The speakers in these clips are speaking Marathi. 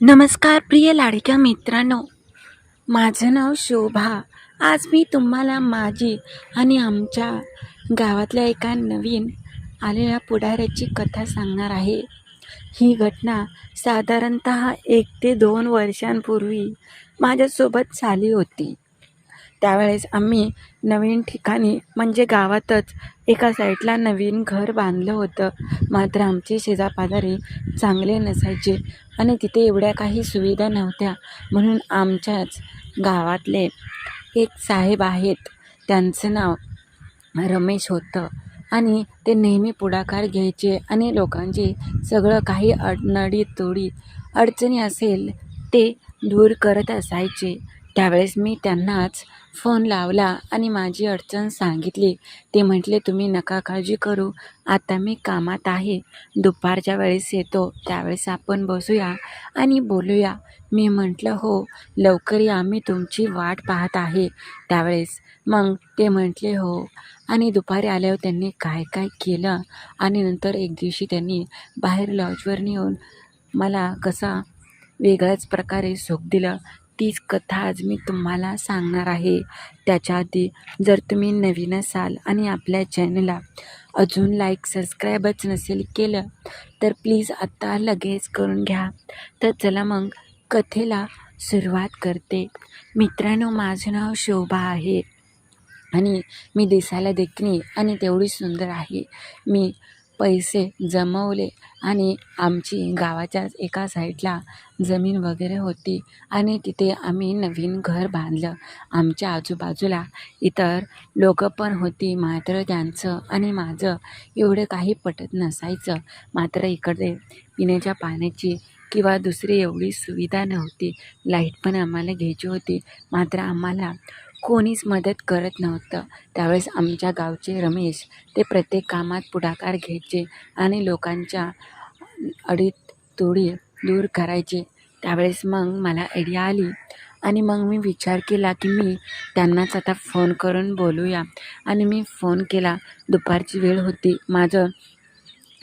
नमस्कार प्रिय लाडक्या मित्रांनो. माझं नाव शोभा. आज मी तुम्हाला माझी आणि आमच्या गावातल्या एका नवीन आलेल्या पुढाऱ्याची कथा सांगणार आहे. ही घटना साधारणत एक ते दोन वर्षांपूर्वी माझ्यासोबत झाली होती. त्यावेळेस आम्ही नवीन ठिकाणी म्हणजे गावातच एका साईडला नवीन घर बांधलं होतं. मात्र आमचे शेजापाजारी चांगले नसायचे आणि तिथे एवढ्या काही सुविधा नव्हत्या. म्हणून आमच्याच गावातले एक साहेब आहेत त्यांचं नाव रमेश होतं. आणि ते नेहमी पुढाकार घ्यायचे आणि लोकांची सगळं काही अडनडी तोडी अडचणी असेल ते दूर करत असायचे. त्यावेळेस मी त्यांनाच फोन लावला आणि माझी अडचण सांगितली. ते म्हटले तुम्ही नका काळजी करू. आता मी कामात आहे. दुपारच्या वेळेस येतो. त्यावेळेस आपण बसूया आणि बोलूया. मी म्हटलं हो लवकर या मी तुमची वाट पाहत आहे. त्यावेळेस मग ते म्हटले हो. आणि दुपारी आल्यावर त्यांनी काय काय केलं आणि नंतर एक दिवशी त्यांनी बाहेर लॉजवर नेऊन मला कसा वेगळ्याच प्रकारे सुख दिलं. तीच कथा आज मी तुम्हाला सांगणार आहे. त्याच्या आधी जर तुम्ही नवीन असाल आणि आपल्या चॅनलला अजून लाईक सबस्क्राईबच नसेल केलं तर प्लीज आत्ता लगेच करून घ्या. तर चला मग कथेला सुरुवात करते. मित्रांनो माझं नाव शोभा आहे. आणि मी दिसायला देखणी आणि तेवढी सुंदर आहे. मी पैसे जमवले आणि आमची गावाच्याच एका साईडला जमीन वगैरे होती आणि तिथे आम्ही नवीन घर बांधलं. आमच्या आजूबाजूला इतर लोकं पण होती मात्र त्यांचं आणि माझं एवढं काही पटत नसायचं. मात्र इकडे पिण्याच्या पाण्याची किंवा दुसरी एवढी सुविधा नव्हती. लाइट पण आम्हाला घ्यायची होती. मात्र आम्हाला कोणीच मदत करत नव्हतं. त्यावेळेस आमच्या गावचे रमेश ते प्रत्येक कामात पुढाकार घ्यायचे आणि लोकांच्या अडीत तोडी दूर करायचे. त्यावेळेस मग मला आयडिया आली आणि मग मी विचार केला की मी त्यांनाच आता फोन करून बोलूया. आणि मी फोन केला. दुपारची वेळ होती. माझं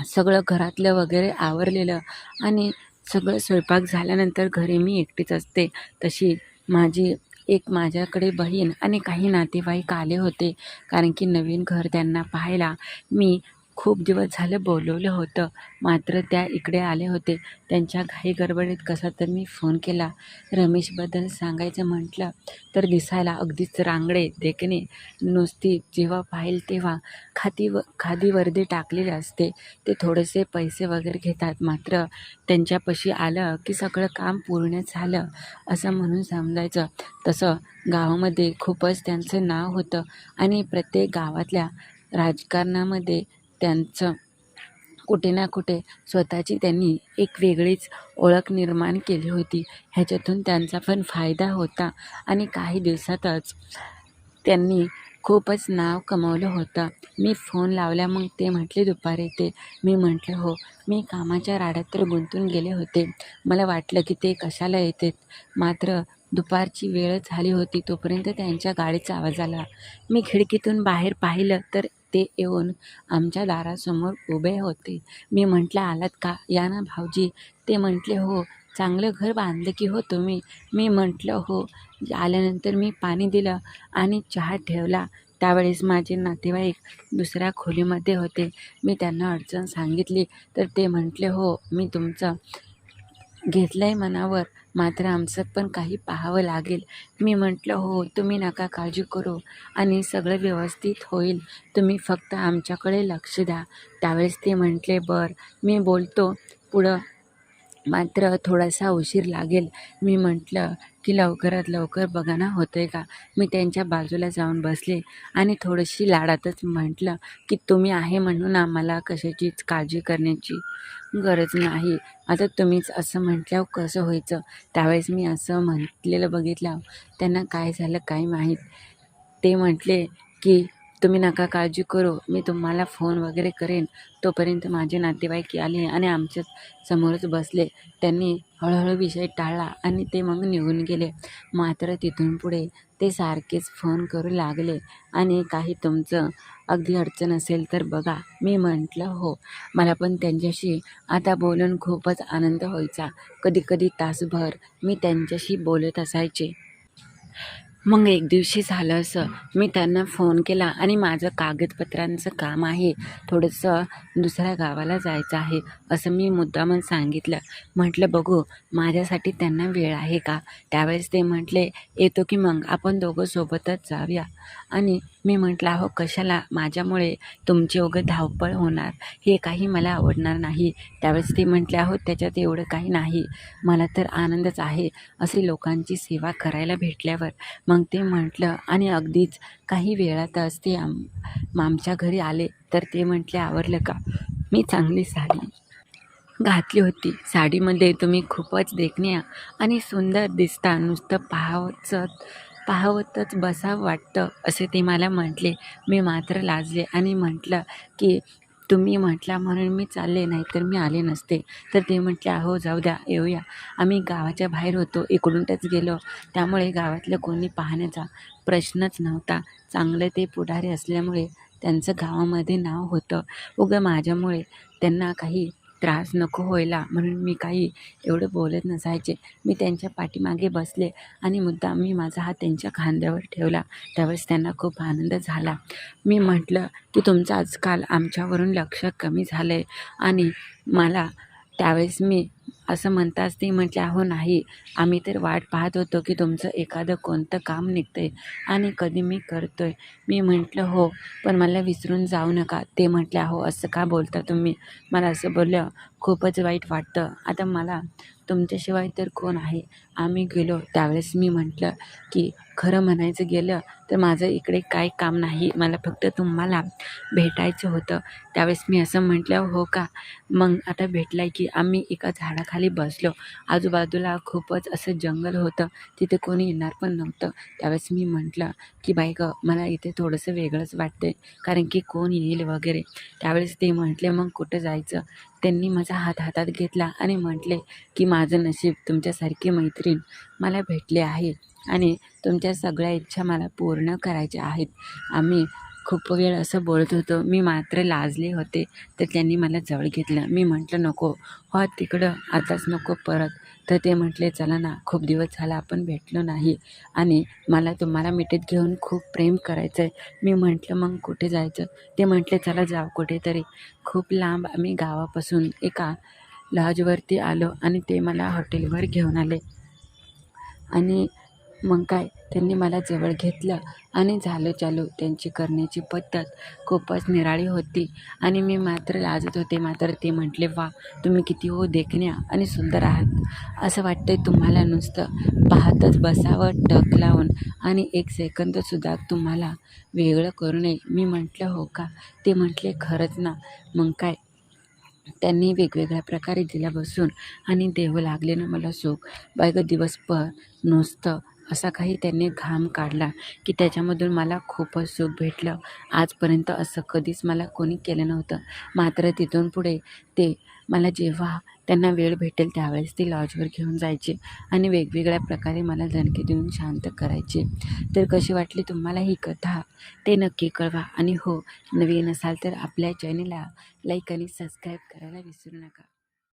सगळं घरातलं वगैरे आवरलेलं आणि सगळं स्वयंपाक झाल्यानंतर घरी मी एकटीच असते. तशी माझी एक माझ्याकडे बहीण आणि काही नातेवाईक आले होते. कारण की नवीन घर त्यांना पाहायला मी खूप दिवस झालं बोलवलं होतं. मात्र त्या इकडे आले होते. त्यांच्या घाई गडबडीत कसा तर मी फोन केला. रमेशबद्दल सांगायचं म्हटलं तर दिसायला अगदीच रांगडे. देखणे नुसती जेव्हा पाहिल तेव्हा खाती व खादी वर्दी टाकलेले असते. ते थोडेसे पैसे वगैरे घेतात. मात्र त्यांच्यापाशी आलं की सगळं काम पूर्ण झालं असं म्हणून समजायचं. तसं गावामध्ये खूपच त्यांचं नाव होतं आणि प्रत्येक गावातल्या राजकारणामध्ये त्यांचं कुठे ना कुठे स्वतःची त्यांनी एक वेगळीच ओळख निर्माण केली होती. ह्याच्यातून त्यांचा पण फायदा होता आणि काही दिवसातच त्यांनी खूपच नाव कमवलं होतं. मी फोन लावल्या मग ते म्हटले दुपारी येते मी म्हटलं हो. मी कामाच्या राड्यात तर गुंतून गेले होते. मला वाटलं की ते कशाला येतात. मात्र दुपारची वेळ झाली होती तोपर्यंत त्यांच्या गाडीचा आवाज आला. मी खिडकीतून बाहेर पाहिलं तर ते येऊन आमच्या दारासमोर उभे होते. मी म्हटलं आलात का? या ना भाऊजी. ते म्हटले हो. चांगलं घर बांधलं की हो तुम्ही. मी म्हटलं हो. आल्यानंतर मी पाणी दिलं आणि चहा ठेवला. त्यावेळेस माझे नातेवाईक दुसऱ्या खोलीमध्ये होते. मी त्यांना अडचण सांगितली. तर ते म्हटले हो मी तुमचं घेतलं आहे मनावर. मात्र आमचं पण काही पाहावं लागेल. मी म्हटलं हो तुम्ही नका काळजी करू. आणि सगळं व्यवस्थित होईल. तुम्ही फक्त आमच्याकडे लक्ष द्या. त्यावेळेस ते म्हटले बर. मी बोलतो पुढं मात्र थोडासा उशीर लागेल. मी म्हटलं की लवकरात लवकर बघा ना होतं आहे का? मी त्यांच्या बाजूला जाऊन बसले आणि थोडीशी लाडातच म्हटलं की तुम्ही आहे म्हणून आम्हाला कशाचीच काळजी करण्याची गरज नाही. आता तुम्हीच असं म्हटल्यावर कसं व्हायचं? त्यावेळेस मी असं म्हटलेलं बघितलं त्यांना काय झालं काय माहीत? ते म्हटले की तुम्ही नका काळजी करू. मी तुम्हाला फोन वगैरे करेन. तोपर्यंत माझे नातेवाईक आले आणि आमच्या समोरच बसले. त्यांनी हळूहळू विषय टाळला आणि ते मग निघून गेले. मात्र तिथून पुढे ते सारखेच फोन करू लागले. आणि काही तुमचं अगदी अडचण असेल तर बघा. मी म्हटलं हो. मला पण त्यांच्याशी आता बोलून खूपच आनंद व्हायचा. कधी कधी तासभर मी त्यांच्याशी बोलत असायचे. मग एक दिवशी झालं असं. मी त्यांना फोन केला आणि माझं कागदपत्रांचं काम आहे. थोडंसं दुसऱ्या गावाला जायचं आहे असं मी मुद्दामून सांगितलं. म्हटलं बघू माझ्यासाठी त्यांना वेळ आहे का? त्यावेळेस ते म्हटले येतो की मग आपण दोघं सोबतच जाऊया. आणि मी म्हटलं अहो कशाला? माझ्यामुळे तुमची उगं धावपळ होणार. हे काही मला आवडणार नाही. त्यावेळेस ते म्हटले अहो त्याच्यात एवढं काही नाही. मला तर आनंदच आहे असे लोकांची सेवा करायला भेटल्यावर. मग ते म्हटलं आणि अगदीच काही वेळातच ते आम आमच्या घरी आले तर ते म्हटले आवडलं का? मी चांगली साडी घातली होती. साडीमध्ये तुम्ही खूपच देखण्या आणि सुंदर दिसता. नुसतं पाहावंच पाहावतच बसावं वाटतं असे ते मला म्हटले. मी मात्र लाजले आणि म्हटलं की तुम्ही म्हटला म्हणून मी चालले नाही तर मी आले नसते. तर ते म्हटले अहो जाऊ द्या येऊया. आम्ही गावाच्या बाहेर होतो इकडूनच गेलो. त्यामुळे गावातलं कोणी पाहण्याचा प्रश्नच नव्हता. चांगलं ते पुढारी असल्यामुळे त्यांचं गावामध्ये नाव होतं. उगं माझ्यामुळे त्यांना काही त्रास नको व्हायला. म्हणून मी काही एवढं बोलत नसायचे. मी त्यांच्या पाठीमागे बसले आणि मुद्दा मी माझा हात त्यांच्या खांद्यावर ठेवला. त्यावेळेस त्यांना खूप आनंद झाला. मी म्हटलं की तुमचं आजकाल आमच्यावरून लक्ष कमी झालं आहे आणि मला त्यावेळेस मी असं म्हणताच ती म्हटल्या अहो नाही. आम्ही तर वाट पाहत होतो की तुमचं एखादं कोणतं काम निघतं आहे आणि कधी मी करतो आहे मी म्हटलं हो पण मला विसरून जाऊ नका. ते म्हटल्या अहो असं का बोलता तुम्ही? मला असं बोललं खूपच वाईट वाटतं. आता मला तुमच्याशिवाय तर कोण आहे? आम्ही गेलो. त्यावेळेस मी म्हटलं की खरं म्हणायचं गेलं तर माझं इकडे काय काम नाही. मला फक्त तुम्हाला भेटायचं होतं. त्यावेळेस मी असं म्हटलं हो का? मग आता भेटलं आहे की आम्ही एका झाडाखाली बसलो. आजूबाजूला खूपच असं जंगल होतं. तिथे कोणी येणार पण नव्हतं. त्यावेळेस मी म्हटलं की बाई गं मला इथे थोडंसं वेगळंच वाटतं कारण की कोण येईल वगैरे. त्यावेळेस ते म्हटले मग कुठं जायचं? त्यांनी माझा हात हातात घेतला आणि म्हटले की माझं नशीब तुमच्यासारखी मैत्रीण मला भेटले आहे. आणि तुमच्या सगळ्या इच्छा मला पूर्ण करायच्या आहेत. आम्ही खूप वेळ असं बोलत होतो. मी मात्र लाजले होते तर त्यांनी मला जवळ घेतलं. मी म्हटलं नको. हो तिकडं आताच नको परत. तर ते म्हटले चला ना खूप दिवस झाला आपण भेटलो नाही आणि मला तुम्हाला मिठीत घेऊन खूप प्रेम करायचं आहे मी म्हटलं मग कुठे जायचं? ते म्हटले चला जाऊ कुठेतरी. खूप लांब आम्ही गावापासून एका लॉजवरती आलो आणि ते मला हॉटेलवर घेऊन आले. आणि मग काय? त्यांनी मला जवळ घेतलं आणि झालो चालू. त्यांची करण्याची पद्धत खूपच निराळी होती आणि मी मात्र लाजत होते. मात्र ते म्हटले वा तुम्ही किती हो देखण्या आणि सुंदर आहात. असं वाटतंय तुम्हाला नुसतं पाहतच बसावं टक लावून आणि एक सेकंदसुद्धा तुम्हाला वेगळं करू नये. मी म्हटलं हो का? ते म्हटले खरंच ना. मग काय? त्यांनी वेगवेगळ्या प्रकारे दिल्या बसून आणि देव लागले ना मला सुख. बायग दिवसभर नुसतं असा काही त्यांनी घाम काढला की त्याच्यामधून मला खूपच सुख भेटलं. आजपर्यंत असं कधीच मला कोणी केलं नव्हतं. मात्र तिथून पुढे ते मला जेव्हा त्यांना वेळ भेटेल त्यावेळेस ते लॉजवर घेऊन जायचे आणि वेगवेगळ्या प्रकारे मला दणके देऊन शांत करायचे. तर कशी वाटली तुम्हाला ही कथा? ते नक्की कळवा. आणि हो नवीन असाल तर आपल्या चॅनेलला लाईक आणि सबस्क्राईब करायला विसरू नका.